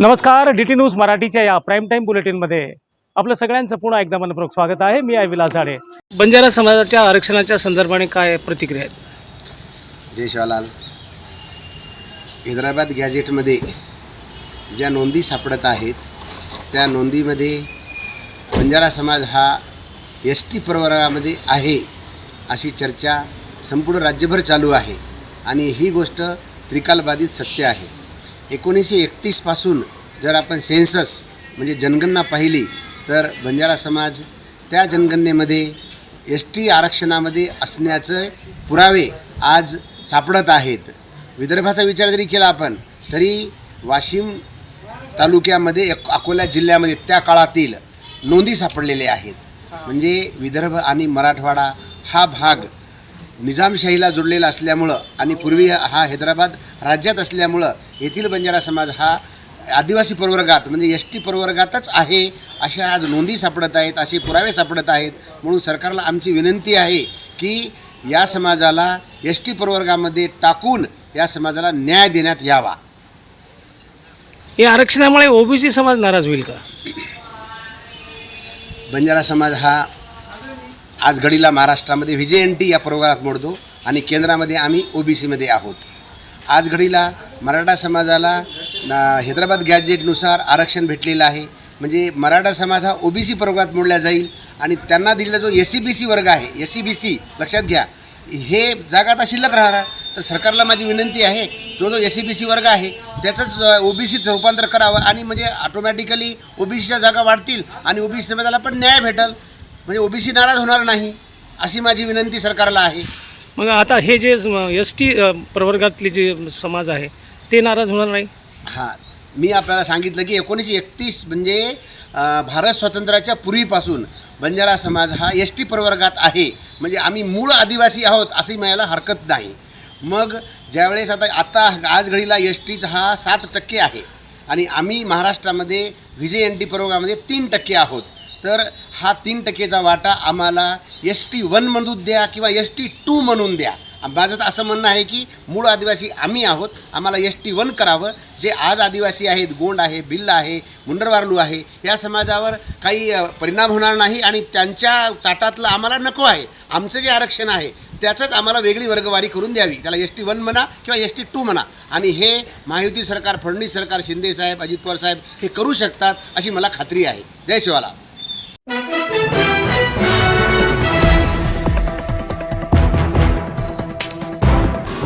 नमस्कार D T news मराठीच्या या प्राईम टाईम बुलेटिनमध्ये आपलं सगळ्यांचं पुन्हा एकदा मनपूर्वक स्वागत आहे. मी आहे विलास झाडे. बंजारा समाजाच्या आरक्षणाच्या संदर्भाने काय प्रतिक्रिया आहेत? जय शिवालाल हैदराबाद गॅजेटमध्ये ज्या नोंदी सापडत आहेत त्या नोंदीमध्ये बंजारा समाज हा एस टी प्रवर्गामध्ये आहे अशी चर्चा संपूर्ण राज्यभर चालू आहे आणि ही गोष्ट त्रिकालबाधित सत्य आहे. एकोणीसशे एकतीसपासून जर आपण सेन्सस म्हणजे जनगणना पाहिली तर बंजारा समाज त्या जनगणनेमध्ये एस टी आरक्षणामध्ये असण्याचे पुरावे आज सापडत आहेत. विदर्भाचा विचार जरी केला आपण तरी वाशिम तालुक्यामध्ये एक अकोला जिल्ह्यामध्ये त्या काळातील नोंदी सापडलेल्या आहेत. म्हणजे विदर्भ आणि मराठवाडा हा भाग निजामशाहीला जोडलेला असल्यामुळं आणि पूर्वी हा हैदराबाद राज्यात असल्यामुळं येथील बंजारा समाज हा आदिवासी प्रवर्गात म्हणजे एस टी प्रवर्गातच आहे अशा आज नोंदी सापडत आहेत असे पुरावे सापडत आहेत. म्हणून सरकारला आमची विनंती आहे की या समाजाला एस टी प्रवर्गामध्ये टाकून या समाजाला न्याय देण्यात यावा. या आरक्षणामुळे ओबीसी समाज नाराज होईल का? बंजारा समाज हा आज घडीला महाराष्ट्रामध्ये विजय एन टी या प्रोग्रामात मोडतो आणि केंद्रामध्ये आम्ही ओ बी सीमध्ये आहोत. आज घडीला मराठा समाजाला हैदराबाद गॅजेटनुसार आरक्षण भेटलेलं आहे. म्हणजे मराठा समाज हा ओ बी सी प्रोग्रामात मोडला जाईल आणि त्यांना दिलेला जो एस सी बी सी वर्ग आहे एस सी बी सी लक्षात घ्या हे जागा आता शिल्लक राहणार. तर सरकारला माझी विनंती आहे जो जो एस सी बी सी वर्ग आहे त्याचंच ओ बी सीत रूपांतर करावं आणि म्हणजे ऑटोमॅटिकली ओ बी सीच्या जागा वाढतील आणि ओ बी सी समाजाला पण न्याय भेटेल. म्हणजे ओ बी सी नाराज होणार नाही अशी माझी विनंती सरकारला आहे. मग आता हे जे एस टी प्रवर्गातले जे समाज आहे ते नाराज होणार नाही? हां मी आपल्याला सांगितलं की एकोणीसशे एकतीस म्हणजे भारत स्वातंत्र्याच्या पूर्वीपासून बंजारा समाज हा एस टी प्रवर्गात आहे. म्हणजे आम्ही मूळ आदिवासी आहोत असंही म्हणायला हरकत नाही. मग ज्यावेळेस आता आता आज घडीला एस टीचा हा सात टक्के आहे आणि आम्ही महाराष्ट्रामध्ये व्ही जे एन टी प्रवर्गामध्ये तीन टक्के आहोत. तर हा तीन टक्केचा वाटा आम्हाला एस टी वन म्हणून द्या किंवा एस टी टू म्हणून द्या. माझं तर असं म्हणणं आहे की मूळ आदिवासी आम्ही आहोत. आम्हाला एस टी वन करावं. जे आज आदिवासी आहेत गोंड आहे भिल्ल आहे मुंडरवारलू आहे या समाजावर काही परिणाम होणार नाही आणि त्यांच्या ताटातलं आम्हाला नको आहे. आमचं जे आरक्षण आहे त्याचंच आम्हाला वेगळी वर्गवारी करून द्यावी. त्याला एस टी वन म्हणा किंवा एस टी टू म्हणा. आणि हे महायुती सरकार फडणवीस सरकार शिंदे साहेब अजित पवार साहेब हे करू शकतात अशी मला खात्री आहे. जय शिवाला.